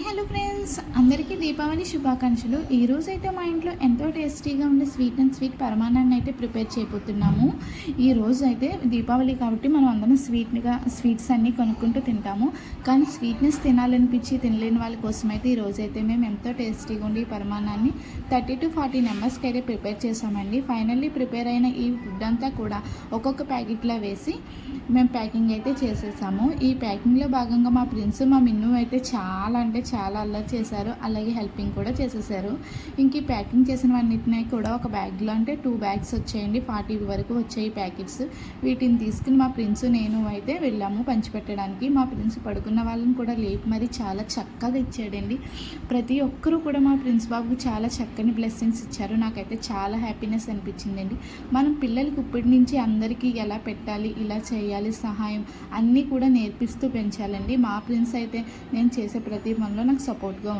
Hi hello friends అందరికీ దీపావళి శుభాకాంక్షలు. ఈరోజు అయితే మా ఇంట్లో ఎంతో టేస్టీగా ఉండే స్వీట్ అండ్ స్వీట్ పరమానాన్ని అయితే ప్రిపేర్ చేయబోతున్నాము. ఈ అయితే దీపావళి కాబట్టి మనం అందరం స్వీట్గా స్వీట్స్ అన్నీ కొనుక్కుంటూ తింటాము. కానీ స్వీట్నెస్ తినాలనిపించి తినలేని వాళ్ళ కోసం అయితే ఈ అయితే మేము ఎంతో టేస్టీగా ఉండి ఈ పరమాన్నాన్ని థర్టీ టు ఫార్టీ మెంబర్స్కి అయితే ప్రిపేర్ చేసామండి. ఫైనల్లీ ప్రిపేర్ అయిన ఈ ఫుడ్ అంతా కూడా ఒక్కొక్క ప్యాకెట్లో వేసి మేము ప్యాకింగ్ అయితే చేసేసాము. ఈ ప్యాకింగ్లో భాగంగా మా ప్రిన్స్ మా మిన్ను అయితే చాలా అంటే చాలా అల్లరి చేశారు. అలాగే హెల్పింగ్ కూడా చేసేసారు. ఇంక ఈ ప్యాకింగ్ చేసినవన్నిటినీ కూడా ఒక బ్యాగ్లో అంటే టూ బ్యాగ్స్ వచ్చాయండి. ఫార్టీ వరకు వచ్చాయి ప్యాకెట్స్. వీటిని తీసుకుని మా ప్రిన్స్ నేను అయితే వెళ్ళాము పంచిపెట్టడానికి. మా ప్రిన్స్ పడుకున్న వాళ్ళని కూడా లేపు మరి చాలా చక్కగా ఇచ్చాడండి. ప్రతి ఒక్కరూ కూడా మా ప్రిన్స్ బాబుకు చాలా చక్కని బ్లెస్సింగ్స్ ఇచ్చారు. నాకైతే చాలా హ్యాపీనెస్ అనిపించిందండి. మనం పిల్లలకి ఇప్పటి నుంచి అందరికీ ఎలా పెట్టాలి ఇలా చేయాలి సహాయం అన్నీ కూడా నేర్పిస్తూ పెంచాలండి. మా ప్రిన్స్ అయితే నేను చేసే ప్రతి పనిలో నాకు సపోర్ట్గా ఉంది.